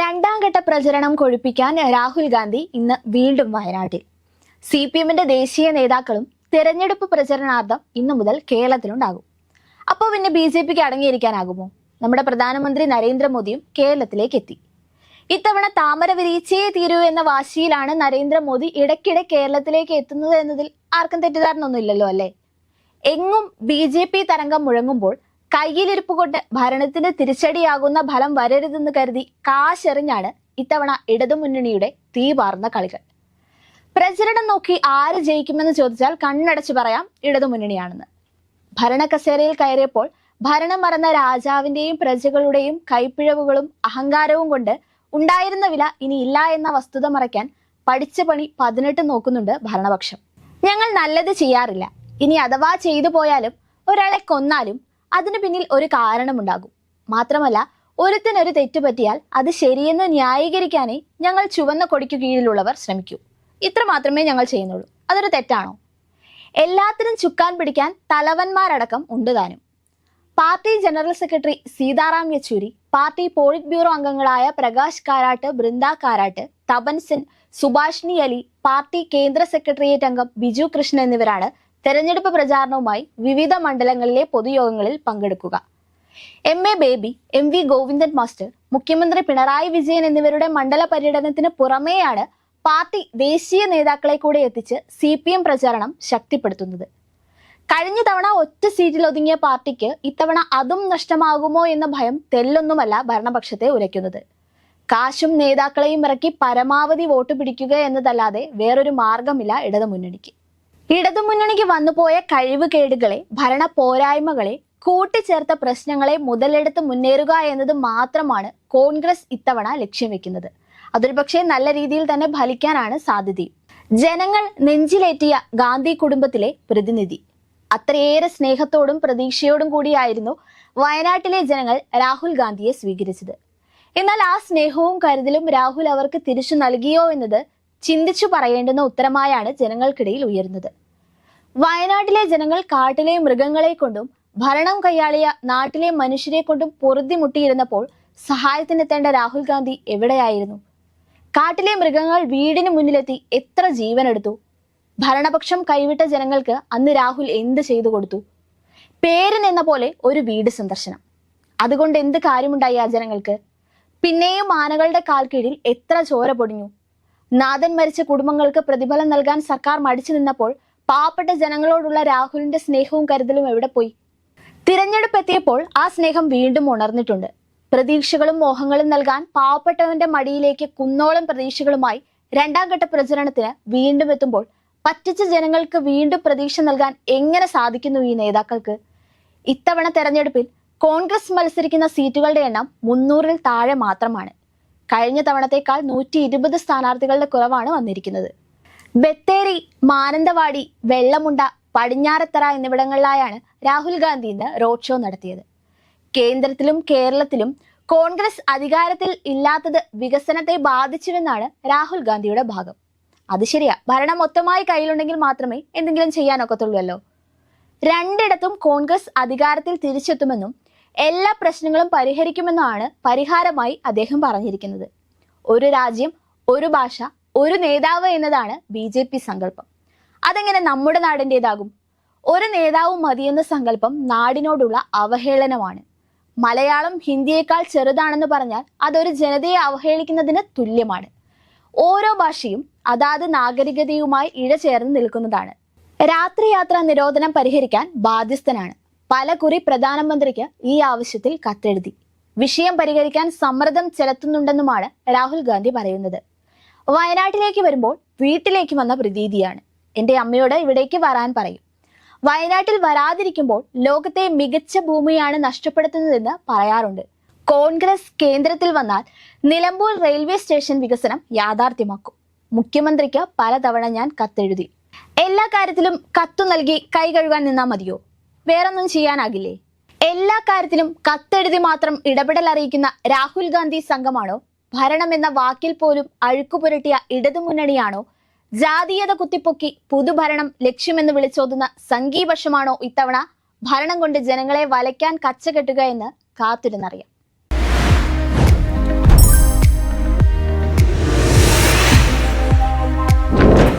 രണ്ടാം ഘട്ട പ്രചരണം കൊഴുപ്പിക്കാൻ രാഹുൽ ഗാന്ധി ഇന്ന് വീണ്ടും വയനാട്ടിൽ. സി പി എമ്മിന്റെ ദേശീയ നേതാക്കളും തെരഞ്ഞെടുപ്പ് പ്രചരണാർത്ഥം ഇന്നു മുതൽ കേരളത്തിലുണ്ടാകും. അപ്പോൾ പിന്നെ ബി ജെ പിക്ക് അടങ്ങിയിരിക്കാനാകുമോ? നമ്മുടെ പ്രധാനമന്ത്രി നരേന്ദ്രമോദിയും കേരളത്തിലേക്ക് എത്തി. ഇത്തവണ താമര വിരിച്ചേ തീരൂ എന്ന വാശിയിലാണ് നരേന്ദ്രമോദി ഇടയ്ക്കിടെ കേരളത്തിലേക്ക് എത്തുന്നത് എന്നതിൽ ആർക്കും തെറ്റിദ്ധാരണ തെറ്റിദ്ധാരണൊന്നുമില്ലല്ലോ അല്ലേ? എങ്ങും ബി ജെ പി തരംഗം മുഴങ്ങുമ്പോൾ കയ്യിലിരിപ്പ് കൊണ്ട് ഭരണത്തിന് തിരിച്ചടിയാകുന്ന ഫലം വരരുതെന്ന് കരുതി കാശെറിഞ്ഞാണ് ഇത്തവണ ഇടതുമുന്നണിയുടെ തീ പാർന്ന കളികൾ. പ്രചരണം നോക്കി ആര് ജയിക്കുമെന്ന് ചോദിച്ചാൽ കണ്ണടച്ചു പറയാം ഇടതുമുന്നണിയാണെന്ന്. ഭരണകസേരയിൽ കയറിയപ്പോൾ ഭരണം മറന്ന രാജാവിന്റെയും പ്രജകളുടെയും കൈപ്പിഴവുകളും അഹങ്കാരവും കൊണ്ട് ഉണ്ടായിരുന്ന വില ഇനി ഇല്ല എന്ന വസ്തുത മറയ്ക്കാൻ പഠിച്ച പണി പതിനെട്ട് നോക്കുന്നുണ്ട് ഭരണപക്ഷം. ഞങ്ങൾ നല്ലത് ചെയ്യാറില്ല. ഇനി അഥവാ ചെയ്തു പോയാലും ഒരാളെ കൊന്നാലും അതിനു പിന്നിൽ ഒരു കാരണമുണ്ടാകും. മാത്രമല്ല ഒരുത്തിനൊരു തെറ്റ് പറ്റിയാൽ അത് ശരിയെന്ന് ന്യായീകരിക്കാനേ ഞങ്ങൾ ചുവന്ന കൊടിക്കു കീഴിലുള്ളവർ ശ്രമിക്കൂ. ഇത്ര മാത്രമേ ഞങ്ങൾ ചെയ്യുന്നുള്ളൂ. അതൊരു തെറ്റാണോ? എല്ലാത്തിനും ചുക്കാൻ പിടിക്കാൻ തലവന്മാരടക്കം ഉണ്ട് താനും. Party general secretary Sitaram Yechury party polit bureau അംഗങ്ങളായ പ്രകാശ് കാരാട്ട് ബൃന്ദ കാരാട്ട് തപൻ സിൻ സുഭാഷിണി അലി പാർട്ടി കേന്ദ്ര സെക്രട്ടേറിയറ്റ് അംഗം ബിജു കൃഷ്ണൻ എന്നിവരാണ് തെരഞ്ഞെടുപ്പ് പ്രചാരണവുമായി വിവിധ മണ്ഡലങ്ങളിലെ പൊതുയോഗങ്ങളിൽ പങ്കെടുക്കുക. M A Baby M V Govindan master മുഖ്യമന്ത്രി പിണറായി വിജയൻ എന്നിവരുടെ മണ്ഡല പര്യടനത്തിന് പുറമേയാണ് പാർട്ടി ദേശീയ നേതാക്കളെ കൂടെ എത്തിച്ച് സി പി എം പ്രചാരണം ശക്തിപ്പെടുത്തുന്നത്. കഴിഞ്ഞ തവണ ഒറ്റ സീറ്റിൽ ഒതുങ്ങിയ പാർട്ടിക്ക് ഇത്തവണ അതും നഷ്ടമാകുമോ എന്ന ഭയം തെല്ലൊന്നുമല്ല ഭരണപക്ഷത്തെ ഉരയ്ക്കുന്നത്. കാശും നേതാക്കളെയും ഇറക്കി പരമാവധി വോട്ട് പിടിക്കുക എന്നതല്ലാതെ വേറൊരു മാർഗമില്ല ഇടതുമുന്നണിക്ക്. ഇടതുമുന്നണിക്ക് വന്നുപോയ കഴിവുകേടുകളെ ഭരണ പോരായ്മകളെ കൂട്ടിച്ചേർത്ത പ്രശ്നങ്ങളെ മുതലെടുത്ത് മുന്നേറുക എന്നത് മാത്രമാണ് കോൺഗ്രസ് ഇത്തവണ ലക്ഷ്യം വെക്കുന്നത്. അതൊരു പക്ഷേ നല്ല രീതിയിൽ തന്നെ ഫലിക്കാനാണ് സാധ്യതയും ജനങ്ങൾ നെഞ്ചിലേറ്റിയ ഗാന്ധി കുടുംബത്തിലെ പ്രതിനിധി. അത്രയേറെ സ്നേഹത്തോടും പ്രതീക്ഷയോടും കൂടിയായിരുന്നു വയനാട്ടിലെ ജനങ്ങൾ രാഹുൽ ഗാന്ധിയെ സ്വീകരിച്ചത്. എന്നാൽ ആ സ്നേഹവും കരുതലും രാഹുൽ അവർക്ക് തിരിച്ചു നൽകിയോ എന്നത് ചിന്തിച്ചു പറയേണ്ടുന്ന ഉത്തരമായാണ് ജനങ്ങൾക്കിടയിൽ ഉയരുന്നത്. വയനാട്ടിലെ ജനങ്ങൾ കാട്ടിലെ മൃഗങ്ങളെ കൊണ്ടും ഭരണം കൈയാളിയ നാട്ടിലെ മനുഷ്യരെ കൊണ്ടും പൊറുതിമുട്ടിയിരുന്നപ്പോൾ സഹായത്തിനെത്തേണ്ട രാഹുൽ ഗാന്ധി എവിടെയായിരുന്നു? കാട്ടിലെ മൃഗങ്ങൾ വീടിന് മുന്നിലെത്തി എത്ര ജീവനെടുത്തു? ഭരണപക്ഷം കൈവിട്ട ജനങ്ങൾക്ക് അന്ന് രാഹുൽ എന്ത് ചെയ്തു കൊടുത്തു? പേരിനെന്ന പോലെ ഒരു വീട് സന്ദർശനം. അതുകൊണ്ട് എന്ത് കാര്യമുണ്ടായി ആ ജനങ്ങൾക്ക്? പിന്നെയും ആനകളുടെ കാൽ കീഴിൽ എത്ര ചോര പൊടിഞ്ഞു? നാഥൻ മരിച്ച കുടുംബങ്ങൾക്ക് പ്രതിഫലം നൽകാൻ സർക്കാർ മടിച്ചു നിന്നപ്പോൾ പാവപ്പെട്ട ജനങ്ങളോടുള്ള രാഹുലിന്റെ സ്നേഹവും കരുതലും എവിടെ പോയി? തിരഞ്ഞെടുപ്പ് എത്തിയപ്പോൾ ആ സ്നേഹം വീണ്ടും ഉണർന്നിട്ടുണ്ട്. പ്രതീക്ഷകളും മോഹങ്ങളും നൽകാൻ പാവപ്പെട്ടവന്റെ മടിയിലേക്ക് കുന്നോളം പ്രതീക്ഷകളുമായി രണ്ടാം ഘട്ട പ്രചരണത്തിന് വീണ്ടും എത്തുമ്പോൾ പറ്റിച്ച ജനങ്ങൾക്ക് വീണ്ടും പ്രതീക്ഷ നൽകാൻ എങ്ങനെ സാധിക്കുന്നു ഈ നേതാക്കൾക്ക്? ഇത്തവണ തെരഞ്ഞെടുപ്പിൽ കോൺഗ്രസ് മത്സരിക്കുന്ന സീറ്റുകളുടെ എണ്ണം മുന്നൂറിൽ താഴെ മാത്രമാണ്. കഴിഞ്ഞ തവണത്തേക്കാൾ നൂറ്റി ഇരുപത് സ്ഥാനാർത്ഥികളുടെ കുറവാണ് വന്നിരിക്കുന്നത്. ബത്തേരി മാനന്തവാടി വെള്ളമുണ്ട പടിഞ്ഞാറത്തറ എന്നിവിടങ്ങളിലായാണ് രാഹുൽ ഗാന്ധി ഇന്ന് റോഡ് ഷോ നടത്തിയത്. കേന്ദ്രത്തിലും കേരളത്തിലും കോൺഗ്രസ് അധികാരത്തിൽ ഇല്ലാത്തത് വികസനത്തെ ബാധിച്ചുവെന്നാണ് രാഹുൽ ഗാന്ധിയുടെ ഭാഗം. അത് ശരിയാ ഭരണം മൊത്തമായി കയ്യിലുണ്ടെങ്കിൽ മാത്രമേ എന്തെങ്കിലും ചെയ്യാനൊക്കത്തുള്ളൂല്ലോ രണ്ടിടത്തും കോൺഗ്രസ് അധികാരത്തിൽ തിരിച്ചെത്തുമെന്നും എല്ലാ പ്രശ്നങ്ങളും പരിഹരിക്കുമെന്നാണ് പരിഹാരമായി അദ്ദേഹം പറഞ്ഞിരിക്കുന്നത്. ഒരു രാജ്യം ഒരു ഭാഷ ഒരു നേതാവ് എന്നതാണ് ബി ജെ പി സങ്കല്പം. അതെങ്ങനെ നമ്മുടെ നാടിന്റെതാകും ഒരു നേതാവ് മതിയെന്ന സങ്കല്പം നാടിനോടുള്ള അവഹേളനമാണ്. മലയാളം ഹിന്ദിയേക്കാൾ ചെറുതാണെന്ന് പറഞ്ഞാൽ അതൊരു ജനതയെ അവഹേളിക്കുന്നതിന് തുല്യമാണ്. ഓരോ ഭാഷയും അതാത് നാഗരികതയുമായി ഇഴചേർന്ന് നിൽക്കുന്നതാണ്. രാത്രിയാത്രാ നിരോധനം പരിഹരിക്കാൻ ബാധ്യസ്ഥനാണ്. പലകുറി പ്രധാനമന്ത്രിക്ക് ഈ ആവശ്യത്തിൽ കത്തെഴുതി. വിഷയം പരിഹരിക്കാൻ സമ്മർദ്ദം ചെലുത്തുന്നുണ്ടെന്നുമാണ് രാഹുൽ ഗാന്ധി പറയുന്നത്. വയനാട്ടിലേക്ക് വരുമ്പോൾ വീട്ടിലേക്ക് വന്ന പ്രതീതിയാണ്. എന്റെ അമ്മയോട് ഇവിടേക്ക് വരാൻ പറയും. വയനാട്ടിൽ വരാതിരിക്കുമ്പോൾ ലോകത്തെ മികച്ച ഭൂമിയാണ് നഷ്ടപ്പെടുത്തുന്നതെന്ന് പറയാറുണ്ട്. കോൺഗ്രസ് കേന്ദ്രത്തിൽ വന്നാൽ നിലമ്പൂർ റെയിൽവേ സ്റ്റേഷൻ വികസനം യാഥാർത്ഥ്യമാക്കും. മുഖ്യമന്ത്രിക്ക് പലതവണ ഞാൻ കത്തെഴുതി. എല്ലാ കാര്യത്തിലും കത്തു നൽകി കൈ കഴുകാൻ നിന്നാ മതിയോ? വേറൊന്നും ചെയ്യാനാകില്ലേ? എല്ലാ കാര്യത്തിലും കത്തെഴുതി മാത്രം ഇടപെടൽ അറിയിക്കുന്ന രാഹുൽ ഗാന്ധി സംഘമാണോ ഭരണം എന്ന വാക്കിൽ പോലും അഴുക്കുപുരട്ടിയ ഇടതുമുന്നണിയാണോ? ജാതീയത കുത്തിപ്പൊക്കി പുതുഭരണം ലക്ഷ്യമെന്ന് വിളിച്ചോതുന്ന സംഘീപക്ഷമാണോ ഇത്തവണ ഭരണം കൊണ്ട് ജനങ്ങളെ വലയ്ക്കാൻ കച്ചകെട്ടുക എന്ന് കാത്തിരുന്നറിയാം.